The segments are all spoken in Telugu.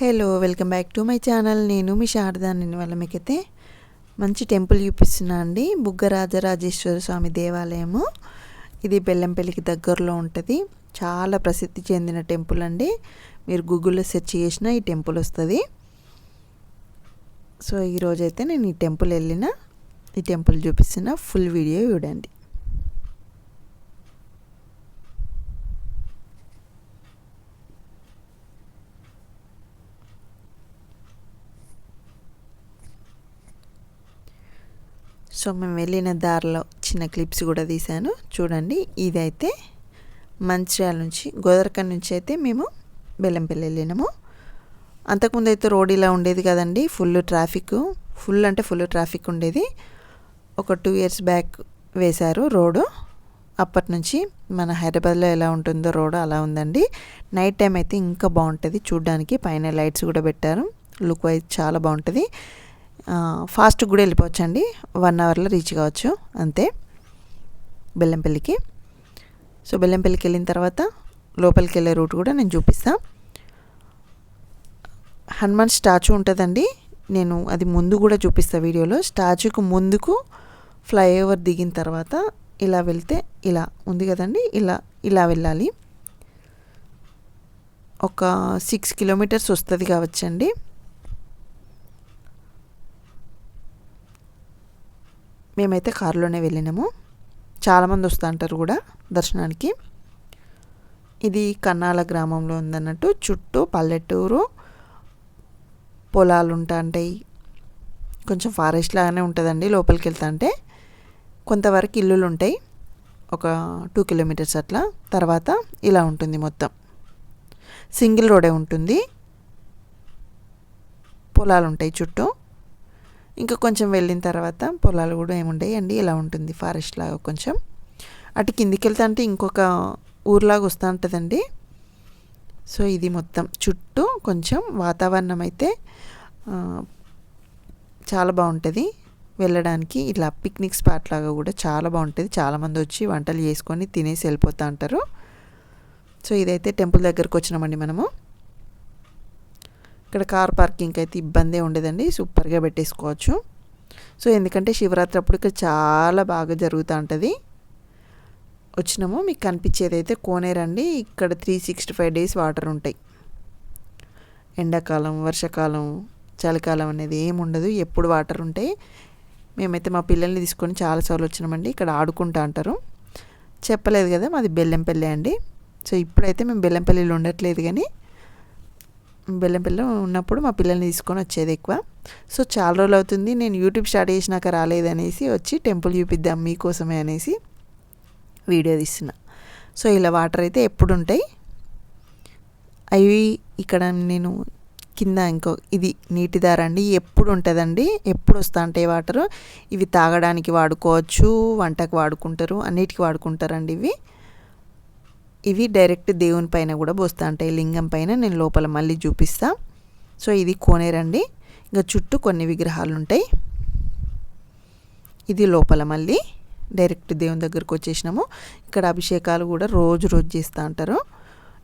Hello welcome back to my channel. నేను మీ శారదాని వల్ల వాళ్ళ మీకైతే మంచి టెంపుల్ చూపిస్తున్నా అండి. బుగ్గ రాజరాజేశ్వర స్వామి దేవాలయము. ఇది బెల్లంపల్లికి దగ్గరలో ఉంటుంది. చాలా ప్రసిద్ధి చెందిన టెంపుల్ అండి. మీరు గూగుల్లో సెర్చ్ చేసినా ఈ టెంపుల్ వస్తుంది. సో ఈరోజైతే నేను ఈ టెంపుల్ వెళ్ళిన ఈ టెంపుల్ చూపిస్తున్న ఫుల్ వీడియో చూడండి. సో మేము వెళ్ళిన దారిలో చిన్న క్లిప్స్ కూడా తీశాను. చూడండి ఇదైతే మంచిర్యాల నుంచి గోదరకన్ నుంచి అయితే మేము బెల్లంపల్లి వెళ్ళినాము. అంతకుముందు అయితే రోడ్ ఇలా ఉండేది కదండి ఫుల్ ట్రాఫిక్. ఫుల్ అంటే ఫుల్ ట్రాఫిక్ ఉండేది. ఒక టూ ఇయర్స్ బ్యాక్ వేశారు రోడ్డు అప్పటి నుంచి మన హైదరాబాద్లో ఎలా ఉంటుందో రోడ్ అలా ఉందండి. నైట్ టైం అయితే ఇంకా బాగుంటుంది చూడ్డానికి. పైన లైట్స్ కూడా పెట్టారు. లుక్ వైజ్ చాలా బాగుంటుంది. ఫాస్ట్ కూడా వెళ్ళిపోవచ్చు అండి వన్ అవర్లో రీచ్ కావచ్చు. అంతే. బెల్లంపల్లికి సో బెల్లంపల్లికి వెళ్ళిన తర్వాత లోపలికి వెళ్ళే రూట్ కూడా నేను చూపిస్తాను హనుమాన్ స్టాచ్యూ ఉంటుందండి. నేను అది ముందు కూడా చూపిస్తాను వీడియోలో. స్టాచ్యూకు ముందుకు ఫ్లైఓవర్ దిగిన తర్వాత ఇలా వెళ్తే ఇలా ఉంది కదండి. ఇలా ఇలా వెళ్ళాలి. ఒక సిక్స్ కిలోమీటర్స్ వస్తుంది కావచ్చండి. మేమైతే కారులోనే వెళ్ళినాము. చాలామంది వస్తూ ఉంటారు కూడా దర్శనానికి. ఇది కన్నాల గ్రామంలో ఉందన్నట్టు చుట్టూ పల్లెటూరు పొలాలు ఉంటా ఉంటాయి కొంచెం ఫారెస్ట్ లాగానే ఉంటుందండి లోపలికి వెళ్తాంటే. కొంతవరకు ఇల్లులు ఉంటాయి. ఒక టూ కిలోమీటర్స్ అట్లా. తర్వాత ఇలా ఉంటుంది మొత్తం. సింగిల్ రోడే ఉంటుంది. పొలాలు ఉంటాయి చుట్టూ. ఇంకా కొంచెం వెళ్ళిన తర్వాత పొలాలు కూడా ఏముంటాయి అండి ఇలా ఉంటుంది ఫారెస్ట్ లాగా కొంచెం. అటు కిందికి వెళ్తా అంటే ఇంకొక ఊర్లాగా వస్తూ ఉంటుందండి సో ఇది మొత్తం చుట్టూ కొంచెం వాతావరణం అయితే చాలా బాగుంటుంది. వెళ్ళడానికి ఇలా పిక్నిక్ స్పాట్ లాగా కూడా చాలా బాగుంటుంది. చాలామంది వచ్చి వంటలు చేసుకొని తినేసి వెళ్ళిపోతూ ఉంటారు. సో ఇదైతే టెంపుల్ దగ్గరకు వచ్చినామండి మనము. ఇక్కడ కార్ పార్కింగ్ అయితే ఇబ్బందే ఉండదండి సూపర్గా పెట్టేసుకోవచ్చు. సో ఎందుకంటే శివరాత్రి అప్పుడు ఇక్కడ చాలా బాగా జరుగుతూ ఉంటుంది. వచ్చినాము మీకు కనిపించేది అయితే కోనేరండి ఇక్కడ three sixty five days water ఉంటాయి. ఎండాకాలం వర్షాకాలం చలికాలం అనేది ఏమి ఉండదు ఎప్పుడు వాటర్ ఉంటాయి. మేమైతే మా పిల్లల్ని తీసుకొని చాలాసార్లు వచ్చినామండి ఇక్కడ ఆడుకుంటా అంటారు చెప్పలేదు కదా మాది బెల్లంపల్లి అండి. సో ఇప్పుడైతే మేము బెల్లంపల్లిలో ఉండట్లేదు కానీ బెల్లం బెల్లం ఉన్నప్పుడు మా పిల్లల్ని తీసుకొని వచ్చేది ఎక్కువ. సో చాలా రోజులు అవుతుంది. నేను యూట్యూబ్ స్టార్ట్ చేసినాక రాలేదనేసి వచ్చి టెంపుల్ చూపిద్దాం మీకోసమే అనేసి వీడియో తీస్తున్నా. సో ఇలా వాటర్ అయితే ఎప్పుడు ఉంటాయి అవి ఇక్కడ నేను కింద ఇంకో ఇది నీటి దార అండి. ఎప్పుడు ఉంటుందండి ఎప్పుడు వస్తూ ఉంటాయి వాటర్? ఇవి తాగడానికి వాడుకోవచ్చు వంటకు వాడుకుంటారు అన్నిటికీ వాడుకుంటారండి ఇవి. ఇవి డైరెక్ట్ దేవుని పైన కూడా పోస్తా ఉంటాయి. లింగం పైన నేను లోపల మళ్ళీ చూపిస్తా. సో ఇది కోనేరండి. ఇంకా చుట్టూ కొన్ని విగ్రహాలు ఉంటాయి. ఇది లోపల మళ్ళీ డైరెక్ట్ దేవుని దగ్గరకు వచ్చేసినాము. ఇక్కడ అభిషేకాలు కూడా రోజు రోజు చేస్తూ ఉంటారు.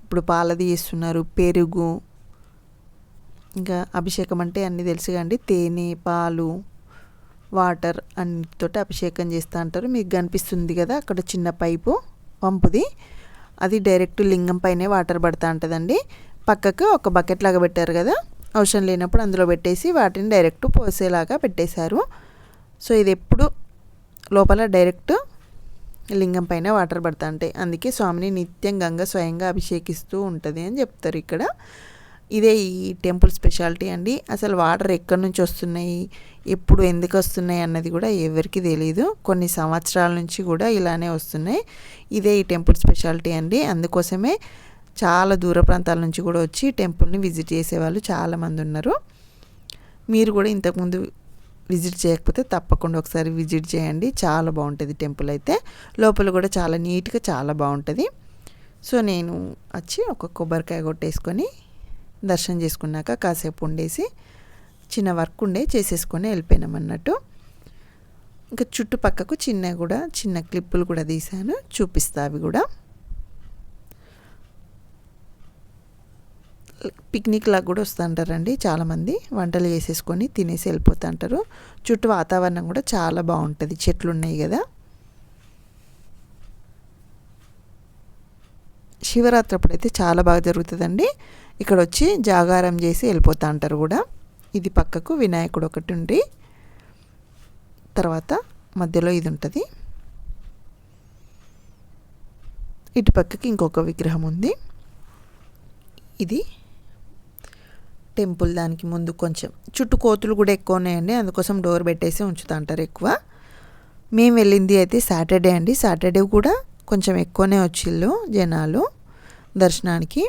ఇప్పుడు పాలది చేస్తున్నారు పెరుగు. ఇంకా అభిషేకం అంటే అన్నీ తెలుసు కండి తేనె పాలు వాటర్ అన్నిటితోటి అభిషేకం చేస్తూ అంటారు మీకు కనిపిస్తుంది కదా అక్కడ చిన్న పైపు పంపుది అది డైరెక్ట్ లింగం పైనే వాటర్ పడుతూ ఉంటుందండి. పక్కకు ఒక బకెట్ లాగా పెట్టారు కదా అవసరం లేనప్పుడు అందులో పెట్టేసి వాటిని డైరెక్ట్ పోసేలాగా పెట్టేశారు. సో ఇది ఎప్పుడు లోపల డైరెక్ట్ లింగం పైన వాటర్ పడతా ఉంటాయి. అందుకే స్వామిని నిత్యం గంగ స్వయంగా అభిషేకిస్తూ ఉంటుంది అని చెప్తారు ఇక్కడ. ఇదే ఈ టెంపుల్ స్పెషాలిటీ అండి. అసలు వాటర్ ఎక్కడి నుంచి వస్తున్నాయి ఎప్పుడు ఎందుకు వస్తున్నాయి అన్నది కూడా ఎవరికి తెలియదు కొన్ని సంవత్సరాల నుంచి కూడా ఇలానే వస్తున్నాయి. ఇదే ఈ టెంపుల్ స్పెషాలిటీ అండి. అందుకోసమే చాలా దూర ప్రాంతాల నుంచి కూడా వచ్చి టెంపుల్ని విజిట్ చేసేవాళ్ళు చాలామంది ఉన్నారు. మీరు కూడా ఇంతకుముందు విజిట్ చేయకపోతే తప్పకుండా ఒకసారి విజిట్ చేయండి. చాలా బాగుంటుంది టెంపుల్ అయితే. లోపల కూడా చాలా నీట్గా చాలా బాగుంటుంది. సో నేను వచ్చి ఒక కొబ్బరికాయ కొట్టేసుకొని దర్శనం చేసుకున్నాక కాసేపు ఉండేసి చిన్న వర్క్ ఉండే చేసేసుకొని వెళ్ళిపోయినాం అన్నట్టు. ఇంకా చుట్టుపక్కకు చిన్న కూడా చిన్న క్లిప్పులు కూడా తీశాను చూపిస్తా అవి కూడా. పిక్నిక్ లాగా కూడా వస్తుంటారండి చాలామంది వంటలు చేసేసుకొని తినేసి వెళ్ళిపోతుంటారు. చుట్టూ వాతావరణం కూడా చాలా బాగుంటుంది చెట్లు ఉన్నాయి కదా. శివరాత్రి అప్పుడైతే చాలా బాగా జరుగుతుందండి. ఇక్కడ వచ్చి జాగారం చేసి వెళ్ళిపోతా అంటారు కూడా. ఇది పక్కకు వినాయకుడు ఒకటి ఉండి తర్వాత మధ్యలో ఇది ఉంటుంది. ఇటు పక్కకి ఇంకొక విగ్రహం ఉంది. ఇది టెంపుల్ దానికి ముందు కొంచెం చుట్టూ కోతులు కూడా ఎక్కువ ఉన్నాయండి అందుకోసం డోర్ పెట్టేసి ఉంచుతా అంటారు ఎక్కువ. మేము వెళ్ళింది అయితే సాటర్డే అండి. సాటర్డే కూడా కొంచెం ఎక్కువనే వచ్చిళ్ళు జనాలు దర్శనానికి.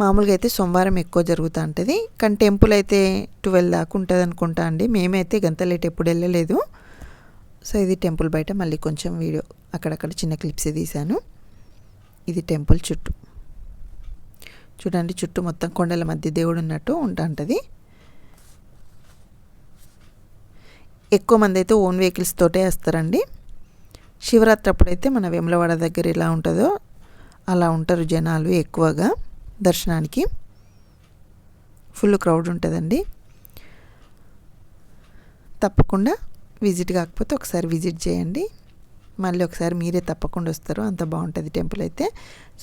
మామూలుగా అయితే సోమవారం ఎక్కువ జరుగుతూ ఉంటుంది. కానీ టెంపుల్ అయితే ట్వెల్వ్ దాకా ఉంటుంది అనుకుంటా అండి. మేమైతే గంత లేట్ ఎప్పుడు వెళ్ళలేదు. సో ఇది టెంపుల్ బయట మళ్ళీ కొంచెం వీడియో అక్కడక్కడ చిన్న క్లిప్స్ తీశాను. ఇది టెంపుల్ చుట్టూ. చూడండి చుట్టూ మొత్తం కొండల మధ్య దేవుడు ఉన్నట్టు ఉంటా ఉంటుంది. ఎక్కువ మంది అయితే ఓన్ వెహికల్స్ తోటే వేస్తారండి. శివరాత్రి అప్పుడైతే మన వేములవాడ దగ్గర ఎలా ఉంటుందో అలా ఉంటారు జనాలు ఎక్కువగా. దర్శనానికి. ఫుల్ క్రౌడ్ ఉంటుందండి. తప్పకుండా విజిట్ కాకపోతే ఒకసారి విజిట్ చేయండి. మళ్ళీ ఒకసారి మీరే తప్పకుండా వస్తారు. అంత బాగుంటుంది టెంపుల్ అయితే.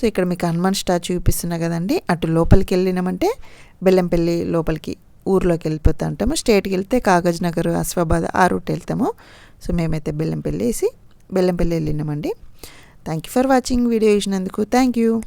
సో ఇక్కడ మీకు హనుమాన్ స్టాచ్యూ చూపిస్తున్నా కదండి. అటు లోపలికి వెళ్ళినామంటే బెల్లంపల్లి లోపలికి ఊర్లోకి వెళ్ళిపోతా ఉంటాము. స్టేట్కి వెళ్తే కాగజ్ నగర్ అస్వాబాద్ ఆ రూట్ వెళ్తాము. సో మేమైతే బెల్లంపల్లి వేసి Bellampalli వెళ్ళినామండి. Thank you for watching video చూసినందుకు. Thank you